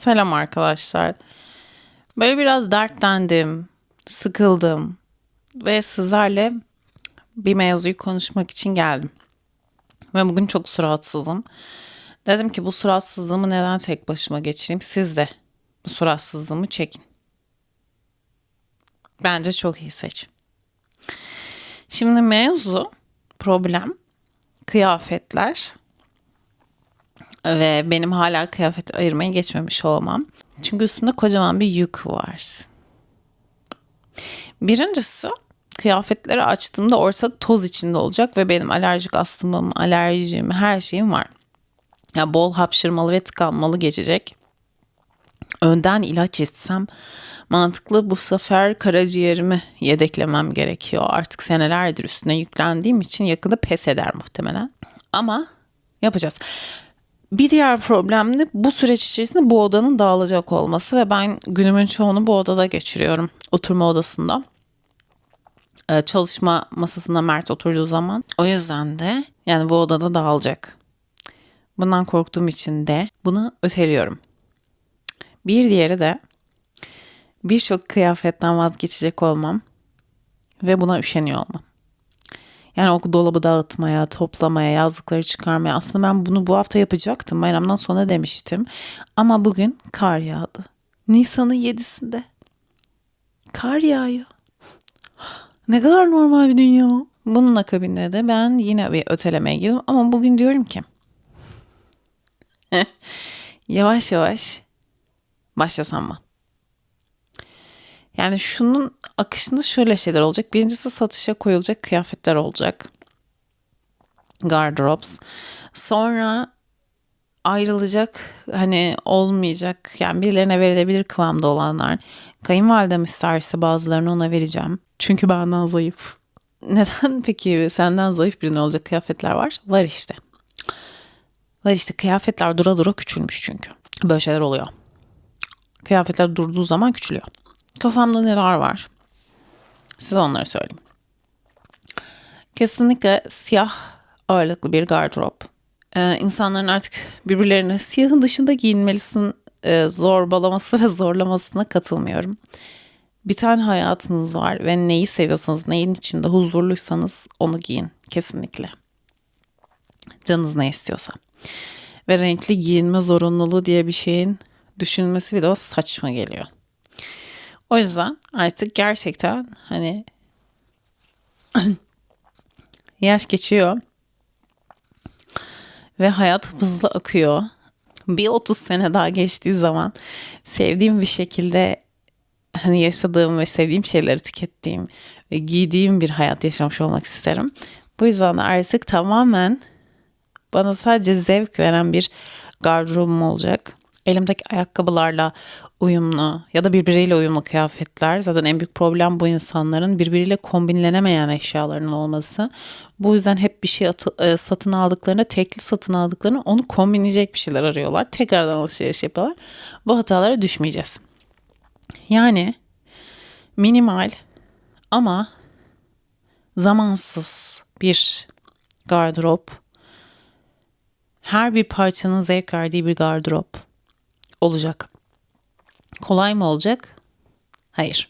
Selam arkadaşlar. Böyle biraz dertlendim, sıkıldım ve sizlerle bir mevzuyu konuşmak için geldim. Ve bugün çok suratsızım. Dedim ki bu suratsızlığımı neden tek başıma geçireyim? Siz de bu suratsızlığımı çekin. Bence çok iyi seç. Şimdi mevzu, problem, kıyafetler ve benim hala kıyafet ayırmaya geçmemiş olmam. Çünkü üstümde kocaman bir yük var. Birincisi kıyafetleri açtığımda ortak toz içinde olacak ve benim alerjik astımım, alerjim, her şeyim var. Ya yani bol hapşırmalı ve tıkanmalı geçecek. Önden ilaç içsem mantıklı bu sefer karaciğerimi yedeklemem gerekiyor. Artık senelerdir üstüne yüklendiğim için yakında pes eder muhtemelen. Ama yapacağız. Bir diğer problem de bu süreç içerisinde bu odanın dağılacak olması ve ben günümün çoğunu bu odada geçiriyorum. Oturma odasında. Ee, çalışma masasında Mert oturduğu zaman. O yüzden de yani bu odada dağılacak. Bundan korktuğum için de bunu öteliyorum. Bir diğeri de birçok kıyafetten vazgeçecek olmam ve buna üşeniyor olmam. Yani o dolabı dağıtmaya, toplamaya, yazlıkları çıkarmaya. Aslında ben bunu bu hafta yapacaktım. Bayramdan sonra demiştim. Ama bugün kar yağdı. Nisan'ın yedisinde. Kar yağıyor. Ne kadar normal bir dünya. Bunun akabinde de ben yine bir ötelemeye girdim. Ama bugün diyorum ki yavaş yavaş başlasam mı? Yani şunun akışında şöyle şeyler olacak. Birincisi satışa koyulacak kıyafetler olacak. Gardrops. Sonra ayrılacak hani olmayacak yani birilerine verilebilir kıvamda olanlar. Kayınvalidem isterse bazılarını ona vereceğim. Çünkü benden zayıf. Neden peki senden zayıf birine olacak kıyafetler var? Var işte. Var işte kıyafetler dura dura küçülmüş çünkü. Böyle şeyler oluyor. Kıyafetler durduğu zaman küçülüyor. Kafamda neler var? Size onları söyleyeyim. Kesinlikle siyah ağırlıklı bir gardırop. Ee, insanların artık birbirlerine siyahın dışında giyinmelisin e, zorbalaması ve zorlamasına katılmıyorum. Bir tane hayatınız var ve neyi seviyorsanız, neyin içinde huzurluysanız onu giyin kesinlikle. Canınız ne istiyorsa. Ve renkli giyinme zorunluluğu diye bir şeyin düşünmesi bir de saçma geliyor. O yüzden artık gerçekten hani yaş geçiyor ve hayat hızlı akıyor. Bir 30 sene daha geçtiği zaman sevdiğim bir şekilde hani yaşadığım ve sevdiğim şeyleri tükettiğim ve giydiğim bir hayat yaşamış olmak isterim. Bu yüzden de artık tamamen bana sadece zevk veren bir gardırobum olacak elimdeki ayakkabılarla uyumlu ya da birbiriyle uyumlu kıyafetler. Zaten en büyük problem bu insanların birbiriyle kombinlenemeyen eşyalarının olması. Bu yüzden hep bir şey atı, e, satın aldıklarında, tekli satın aldıklarında onu kombinleyecek bir şeyler arıyorlar. Tekrardan alışveriş yapıyorlar. Bu hatalara düşmeyeceğiz. Yani minimal ama zamansız bir gardırop. Her bir parçanın zevk verdiği bir gardırop olacak. Kolay mı olacak? Hayır.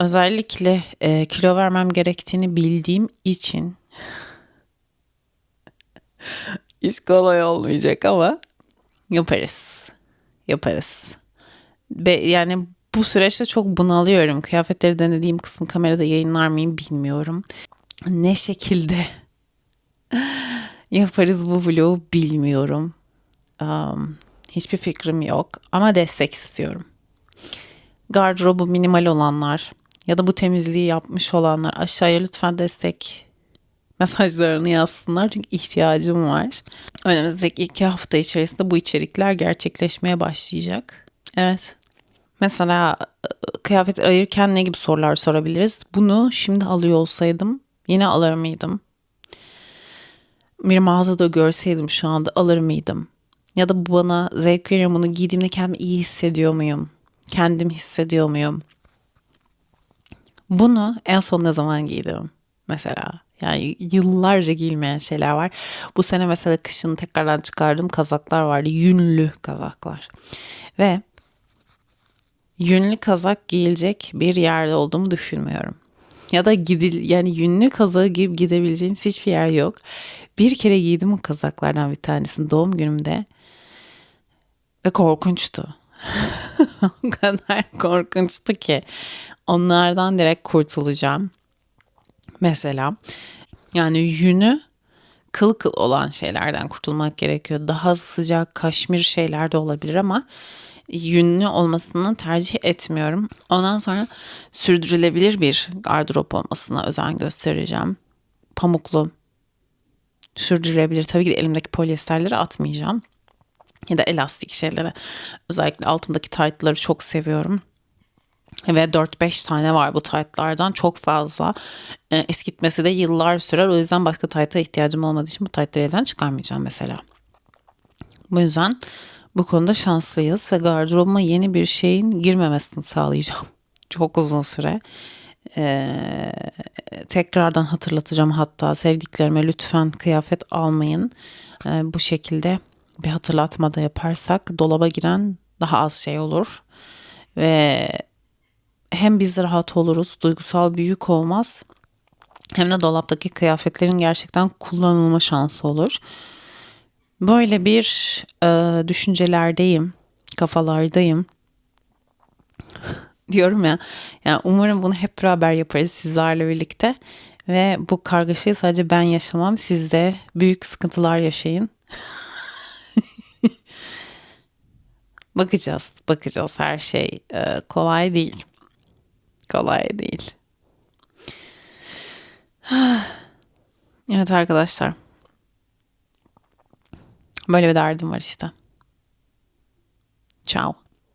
Özellikle e, kilo vermem gerektiğini bildiğim için hiç kolay olmayacak ama yaparız. Yaparız. Be, yani bu süreçte çok bunalıyorum. Kıyafetleri denediğim kısmı kamerada yayınlar mıyım bilmiyorum. Ne şekilde yaparız bu vlogu bilmiyorum. Um, Hiçbir fikrim yok ama destek istiyorum. Gardırobu minimal olanlar ya da bu temizliği yapmış olanlar aşağıya lütfen destek mesajlarını yazsınlar çünkü ihtiyacım var. Önümüzdeki iki hafta içerisinde bu içerikler gerçekleşmeye başlayacak. Evet. Mesela ıı, kıyafet ayırırken ne gibi sorular sorabiliriz? Bunu şimdi alıyor olsaydım yine alır mıydım? Bir mağazada görseydim şu anda alır mıydım? Ya da bu bana zevk veriyor bunu giydiğimde kendimi iyi hissediyor muyum? Kendim hissediyor muyum? Bunu en son ne zaman giydim mesela? Yani yıllarca giyilmeyen şeyler var. Bu sene mesela kışın tekrardan çıkardığım kazaklar vardı. Yünlü kazaklar. Ve yünlü kazak giyilecek bir yerde olduğumu düşünmüyorum. Ya da gidil yani yünlü kazağı giyip gidebileceğiniz hiçbir yer yok. Bir kere giydim o kazaklardan bir tanesini doğum günümde. Ve korkunçtu. o kadar korkunçtu ki onlardan direkt kurtulacağım. Mesela yani yünü kıl kıl olan şeylerden kurtulmak gerekiyor. Daha sıcak kaşmir şeyler de olabilir ama yünlü olmasını tercih etmiyorum. Ondan sonra sürdürülebilir bir gardırop olmasına özen göstereceğim. Pamuklu, sürdürülebilir. Tabii ki de elimdeki polyesterleri atmayacağım. Ya da elastik şeyleri. Özellikle altımdaki taytları çok seviyorum. Ve 4-5 tane var bu taytlardan çok fazla. E, eskitmesi de yıllar sürer. O yüzden başka tayta ihtiyacım olmadığı için bu taytları elden çıkarmayacağım mesela. Bu yüzden bu konuda şanslıyız ve gardırobuma yeni bir şeyin girmemesini sağlayacağım. Çok uzun süre. Ee, tekrardan hatırlatacağım hatta sevdiklerime lütfen kıyafet almayın. Ee, bu şekilde bir hatırlatma da yaparsak dolaba giren daha az şey olur. Ve hem biz rahat oluruz, duygusal bir yük olmaz. Hem de dolaptaki kıyafetlerin gerçekten kullanılma şansı olur. Böyle bir e, düşüncelerdeyim, kafalardayım. Diyorum ya, yani umarım bunu hep beraber yaparız sizlerle birlikte. Ve bu kargaşayı sadece ben yaşamam, siz de büyük sıkıntılar yaşayın. bakacağız, bakacağız her şey e, kolay değil. Kolay değil. Evet arkadaşlar. Böyle bir derdim var işte. Ciao.